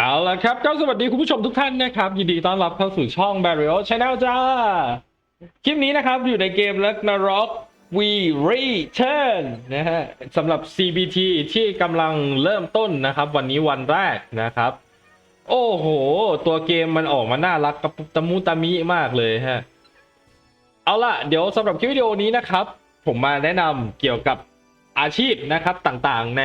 เอาละครับก็สวัสดีคุณผู้ชมทุกท่านนะครับ ยินดีต้อนรับเข้าสู่ช่อง Barrio Channel จ้า คลิปนี้นะครับอยู่ในเกม Ragnarok We Return นะฮะสำหรับ CBT ที่กำลังเริ่มต้นนะครับ วันนี้วันแรกนะครับ โอ้โห ตัวเกมมันออกมาน่ารักกับตะมุตะมิมากเลยฮะ เอาล่ะ เดี๋ยวสำหรับคลิปวิดีโอนี้นะครับ ผมมาแนะนำเกี่ยวกับอาชีพนะครับต่างๆใน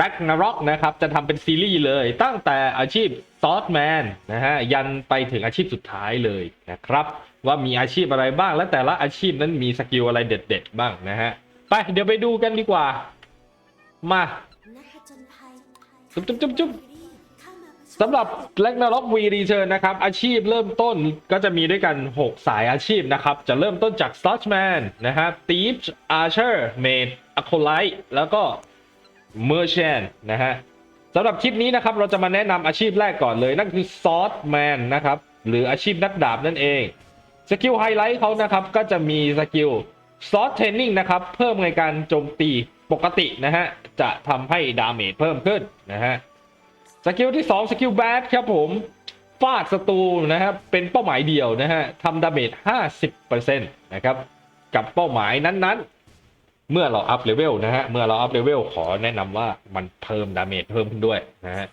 Ragnarok นะครับจะทำเป็นซีรีส์เลยตั้งแต่อาชีพซอสแมนนะฮะยันไปถึงอาชีพสุดท้ายเลยนะครับ ว่ามีอาชีพอะไรบ้างและแต่ละอาชีพนั้นมีสกิลอะไรเด็ด ๆ บ้างนะฮะ ไปเดี๋ยวไปดูกันดีกว่า มาจุ๊บจุ๊บจุ๊บจุ๊บสำหรับ Ragnarok V Return นะครับ อาชีพเริ่มต้นก็จะมีด้วยกัน 6 สายอาชีพนะครับ จะเริ่มต้นจาก Swordsman นะครับ Thief Archer Maid Acolyte แล้วก็ Merchant นะฮะสำหรับคลิปนี้นะครับเราจะมาแนะนำอาชีพแรกก่อนเลย นั่นคือ Swordman นะครับหรืออาชีพนักดาบนั่นเองสกิลไฮไลท์เขานะครับก็จะมีสกิล Sword Training นะครับเพิ่มในการโจมตีปกตินะฮะจะทำให้ดาเมจเพิ่มขึ้นนะฮะสกิลที่2สกิลแบดครับผมฟาดศัตรูนะครับเป็นเป้าหมายเดียวนะฮะทำดาเมจ50%นะครับกับเป้าหมายนั้นๆ เมื่อเราอัพเลเวลนะฮะ เมื่อเราอัพเลเวลขอแนะนำว่ามันเพิ่มดาเมจเพิ่มขึ้นด้วยนะฮะ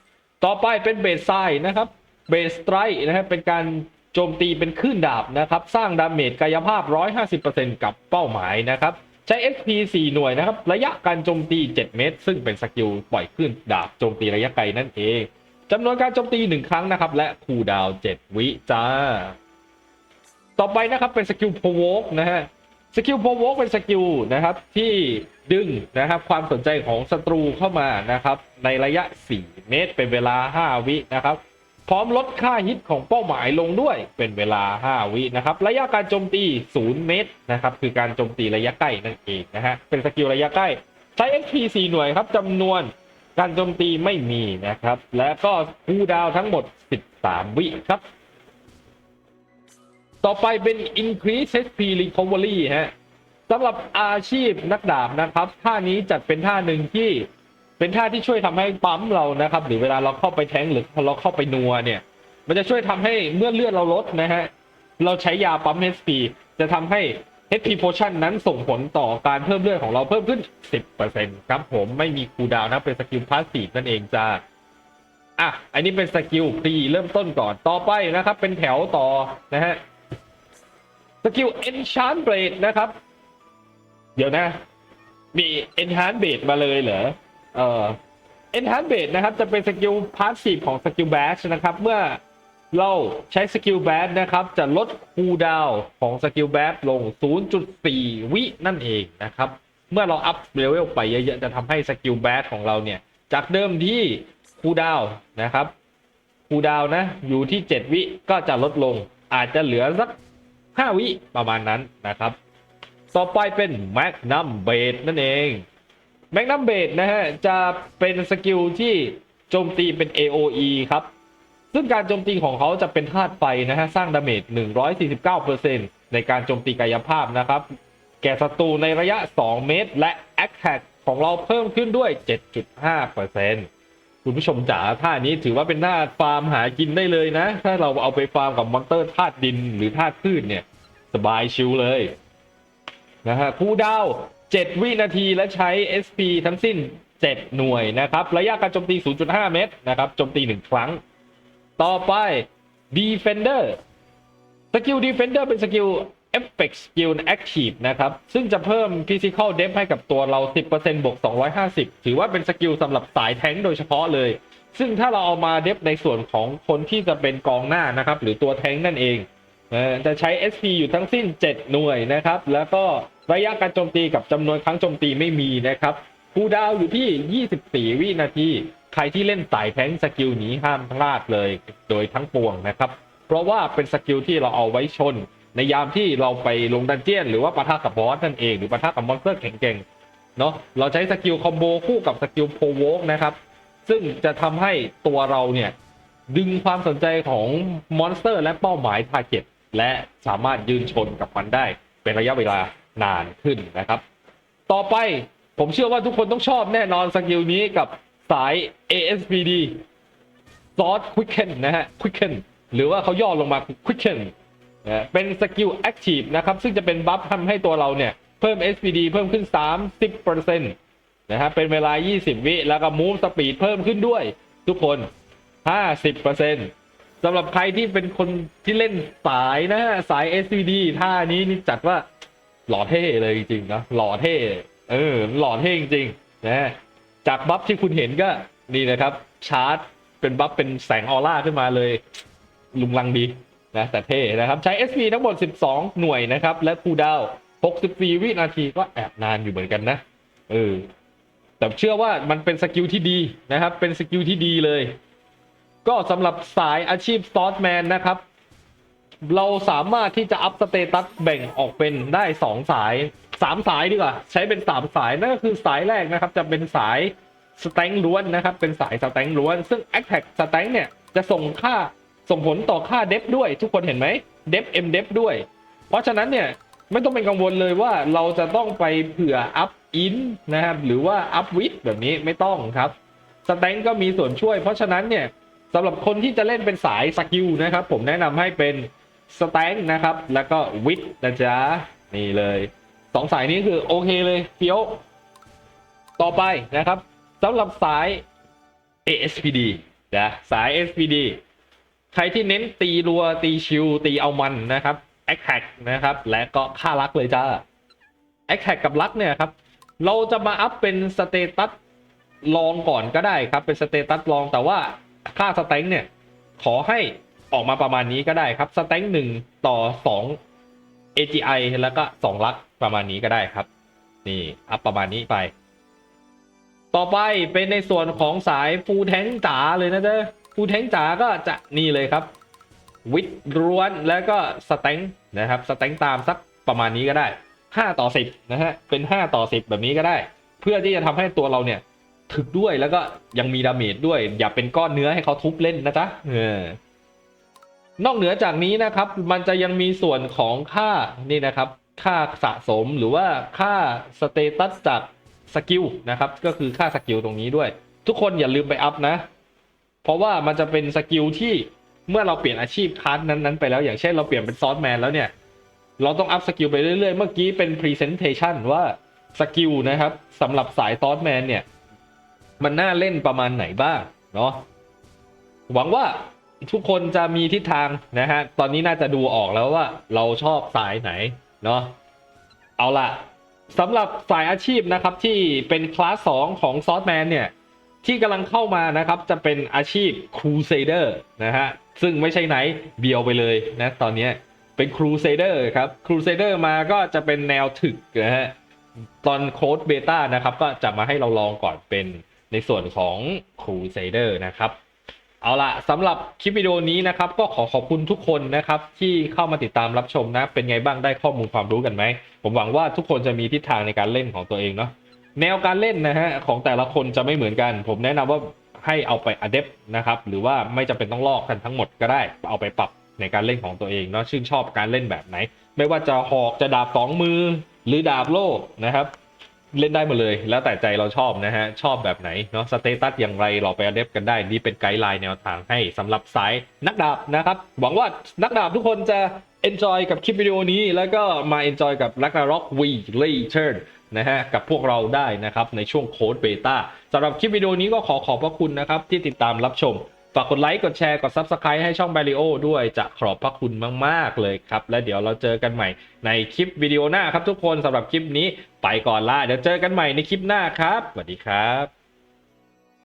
ต่อไปเป็นเบสไซนะครับ เบสไตร์นะครับเป็นการโจมตีเป็นคลื่นดาบนะครับ สร้างดาเมจกายภาพ 150%กับเป้าหมายนะครับ ใช้ SP 4 หน่วยนะครับ ระยะการโจมตี 7 เมตร ซึ่งเป็นสกิลปล่อยคลื่นดาบโจมตีระยะไกลนั่นเองจำนวนการโจมตี 1 ครั้งนะครับ และคูดาว 7 วิจ้า ต่อไปนะครับเป็นสกิลพวกนะฮะ สกิลโพวกเป็นสกิลนะครับที่ดึงนะครับความสนใจของศัตรูเข้ามานะครับในระยะ 4 เมตร เป็นเวลา 5 วินะครับ พร้อมลดค่าฮิตของเป้าหมายลงด้วยเป็นเวลา 5 วินะครับ ระยะการโจมตี 0 เมตรนะครับคือการโจมตีระยะใกล้นั่นเองนะฮะเป็นสกิลระยะใกล้ใช้ XP 4หน่วยครับจำนวนการโจมตีไม่มีนะครับ และก็คูดาวทั้งหมด 13 วิครับ ต่อไปเป็น increase HP recovery ฮะสำหรับอาชีพนักดาบนะครับ ท่านี้จัดเป็นท่าหนึ่งที่เป็นท่าที่ช่วยทำให้ปั๊มเรานะครับ หรือเวลาเราเข้าไปแทงหรือเราเข้าไปนัวเนี่ย มันจะช่วยทำให้เมื่อเลือดเราลดนะฮะเราใช้ยาปั๊ม HP จะทำให้ HP potion นั้นส่งผลต่อการเพิ่มเลือดของเราเพิ่มขึ้น 10%ครับผมไม่มีคูดาวน์นะเป็นสกิลพาสซีฟนั่นเองจ้าอะอันนี้เป็นสกิลฟรีเริ่มต้นก่อนต่อไปนะครับ เป็นแถวต่อนะฮะ สกิล enchant blade นะครับ เดี๋ยวนะ มี enhance blade มาเลยเหรอ เอ่อ enhance blade นะครับ จะเป็นสกิลพาสซีฟของสกิล bash นะครับ เมื่อเราใช้สกิล bash นะครับ จะลดคูดาวของสกิล bash ลง 0.4 วินั่นเองนะครับ เมื่อเราอัพเลเวลไปเยอะๆ จะทำให้สกิล bash ของเราเนี่ย จากเดิมที่คูดาวนะครับคูดาวนะ อยู่ที่ 7 วิก็จะลดลง อาจจะเหลือสัก 5 วิประมาณนั้นนะครับ ต่อไปเป็น Magnum b a d นั่นเอง Magnum b a d นะฮะจะเป็นสกิลที่โจมตีเป็น AOE ครับ ซึ่งการโจมตีของเขาจะเป็นธาตุไฟนะฮะ สร้างดาเมจ 149%ในการโจมตีกายภาพนะครับ แก่ศัตรูในระยะ 2 เมตร และ Attack ของเราเพิ่มขึ้นด้วย 7.5%คุณผู้ชมจ๋าท่านี้ถือว่าเป็นท่าฟาร์มหากินได้เลยนะ ถ้าเราเอาไปฟาร์มกับมอนเตอร์ธาตุดินหรือธาตุพืชเนี่ย สบายชิวเลย นะฮะคูลดาว7วินาทีและใช้ SP ทั้งสิ้น7หน่วยนะครับ ระยะการโจมตี 0.5 เมตรนะครับโจมตี1ครั้ง ต่อไป Defender สกิล Defender เป็นสกิล Effect Skill Active นะครับ ซึ่งจะเพิ่ม Physical Depth ให้กับตัวเรา 10%บวก 250 ถือว่าเป็นสกิลสำหรับสายแท้งโดยเฉพาะเลย ซึ่งถ้าเราเอามาเดฟในส่วนของคนที่จะเป็นกองหน้านะครับ หรือตัวแท้งนั่นเอง จะใช้ SP อยู่ทั้งสิ้น 7 หน่วยนะครับ แล้วก็ระยะการโจมตีกับจำนวนครั้งโจมตีไม่มีนะครับคูดาวอยู่ที่ 24 วินาที ใครที่เล่นสายแทงสกิลนี้ห้ามพลาดเลยโดยทั้งปวงนะครับ เพราะว่าเป็นสกิลที่เราเอาไว้ชน ในยามที่เราไปลงดันเจียน หรือว่าปะทะกับบอสนั่นเอง หรือปะทะกับมอนสเตอร์แข็งๆ เนาะเราใช้สกิลคอมโบคู่กับสกิลโพโวกนะครับ ซึ่งจะทำให้ตัวเราเนี่ยดึงความสนใจของมอนสเตอร์และเป้าหมายทาร์เก็ต และสามารถยืนชนกับมันได้ เป็นระยะเวลานานขึ้นนะครับ ต่อไปผมเชื่อว่าทุกคนต้องชอบแน่นอนสกิลนี้กับสาย ASPD สซอสควิกเคนนะฮะควิกเคนหรือว่าเขาย่อลงมาควิกเคนนะเป็นสกิลแอคทีฟนะครับ ซึ่งจะเป็นบัฟทำให้ตัวเราเนี่ย เพิ่ม SPD เพิ่มขึ้น 30%นะฮะเป็นเวลา 20 วิ แล้วก็ move speed เพิ่มขึ้นด้วย ทุกคน 50% สำหรับใครที่เป็นคนที่เล่นสายนะฮะสาย SPD ท่านี้นี่จัดว่าหล่อเท่เลยจริงๆนะหล่อเท่ เออ หล่อเท่จริงๆนะจากบัฟที่คุณเห็นก็นี่นะครับ ชาร์จเป็นบัฟเป็นแสงออร่าขึ้นมาเลย ลุงลังดีนะแต่เท่นะครับ ใช้ SP ทั้งหมด 12 หน่วยนะครับ และคูดาว64 วินาทีก็แอบนานอยู่เหมือนกันนะเออแต่เชื่อว่ามันเป็นสกิลที่ดีนะครับ เป็นสกิลที่ดีเลย ก็สำหรับสายอาชีพซอสแมนนะครับ เราสามารถที่จะอัพสเตตัสแบ่งออกเป็นได้ 2 สาย 3 สายดีกว่า ใช้เป็น 3 สายนั่นก็คือสายแรกนะครับ จะเป็นสายสแต็งล้วนนะครับ เป็นสายสแต็งล้วน ซึ่ง a t t a c k สแต็งเนี่ยจะส่งค่าส่งผลต่อค่าเดฟด้วย ทุกคนเห็นไหมเดฟเอ็มเดฟด้วย เพราะฉะนั้นเนี่ยไม่ต้องเป็นกังวลเลยว่าเราจะต้องไปเผื่ออัพอินนะครับหรือว่าอัพวิดแบบนี้ไม่ต้องครับสแต็งก็มีส่วนช่วย เพราะฉะนั้นเนี่ย สำหรับคนที่จะเล่นเป็นสายสกิลนะครับ ผมแนะนำให้เป็นสแต็งนะครับ แล้วก็วิดนะจ๊ะ นี่เลยสองสายนี้คือโอเคเลยเฟี้ยว ต่อไปนะครับสำหรับสาย ASPD นะสาย SPD ใครที่เน้นตีรัวตีชิว ตีเอามันนะครับ a t t a c k นะครับ และก็ค่ารักเลยจ้า a t t a c k กับรักเนี่ยครับ เราจะมาอัพเป็นสเตตัสลองก่อนก็ได้ครับ เป็นสเตตัสลองแต่ว่า ค่าสแต็งเนี่ย ขอให้ออกมาประมาณนี้ก็ได้ครับสแต็งหนึ่งต่อสอง AGI แล้วก็สองลักประมาณนี้ก็ได้ครับ นี่อัพประมาณนี้ไป ต่อไปเป็นในส่วนของสายฟูแทงจ๋าเลยนะเจ๊ฟูแทงจ๋าก็จะนี่เลยครับ วิดร้วนแล้วก็สแต็งนะครับสแต็งตามสักประมาณนี้ก็ได้ 5 ต่อ 10 นะฮะ เป็น 5 ต่อ 10 แบบนี้ก็ได้ เพื่อที่จะทำให้ตัวเราเนี่ย ถึกด้วยแล้วก็ยังมีดาเมจด้วย อย่าเป็นก้อนเนื้อให้เขาทุบเล่นนะจ๊ะเออนอกเหนือจากนี้นะครับ มันจะยังมีส่วนของค่านี่นะครับ ค่าสะสมหรือว่าค่าสเตตัสจากสกิลนะครับ ก็คือค่าสกิลตรงนี้ด้วย ทุกคนอย่าลืมไปอัพนะ เพราะว่ามันจะเป็นสกิลที่เมื่อเราเปลี่ยนอาชีพคลาสนั้นๆไปแล้วอย่างเช่นเราเปลี่ยนเป็นซอสแมนแล้วเนี่ย เราต้องอัพสกิลไปเรื่อยๆ เมื่อกี้เป็น Presentation ว่าสกิลนะครับสำหรับสายซอสแมนเนี่ย มันน่าเล่นประมาณไหนบ้างเนาะหวังว่าทุกคนจะมีทิศทางนะฮะ ตอนนี้น่าจะดูออกแล้วว่าเราชอบสายไหนเนาะเอาละสำหรับสายอาชีพนะครับที่เป็นคลาส 2 ของซอสแมนเนี่ย ที่กำลังเข้ามานะครับจะเป็นอาชีพครูเซเดอร์นะฮะ ซึ่งไม่ใช่ไหนเบียวไปเลยนะตอนนี้เป็นครูเซเดอร์ครับครูเซเดอร์มาก็จะเป็นแนวถึกนะฮะ ตอนโค้ดเบต้านะครับ ก็จะมาให้เราลองก่อนเป็น ในส่วนของครูเซเดอร์นะครับเอาละสำหรับคลิปวิดีโอนี้นะครับก็ขอขอบคุณทุกคนนะครับที่เข้ามาติดตามรับชมนะ เป็นไงบ้างได้ข้อมูลความรู้กันไหม ผมหวังว่าทุกคนจะมีทิศทางในการเล่นของตัวเองเนาะแนวการเล่นนะฮะของแต่ละคนจะไม่เหมือนกัน ผมแนะนำว่าให้เอาไปอัดเดปนะครับหรือว่าไม่จำเป็นต้องลอกกันทั้งหมดก็ได้ เอาไปปรับในการเล่นของตัวเองเนาะชื่นชอบการเล่นแบบไหน ไม่ว่าจะหอกจะดาบสองมือหรือดาบโล่นะครับ เล่นได้หมดเลย แล้วแต่ใจเราชอบนะฮะ ชอบแบบไหนเนาะสเตตัสอย่างไรเราไปอัดเดปกันได้ นี่เป็นไกด์ไลน์แนวทางให้สำหรับสายนักดาบนะครับ หวังว่านักดาบทุกคนจะ enjoy กับคลิปวิดีโอนี้ แล้วก็มา enjoy กับ Ragnarok V Return นะฮะ กับพวกเราได้นะครับ ในช่วงโค้ดเบต้าสำหรับคลิปวิดีโอนี้ก็ขอขอบพระคุณนะครับ ที่ติดตามรับชม ฝากกดไลค์กดแชร์กด Subscribe ให้ช่องบริโอด้วยจะขอบพระคุณมากๆเลยครับ และเดี๋ยวเราเจอกันใหม่ในคลิปวิดีโอหน้าครับทุกคนสำหรับคลิปนี้ไปก่อนละเดี๋ยวเจอกันใหม่ในคลิปหน้าครับสวัสดีครับ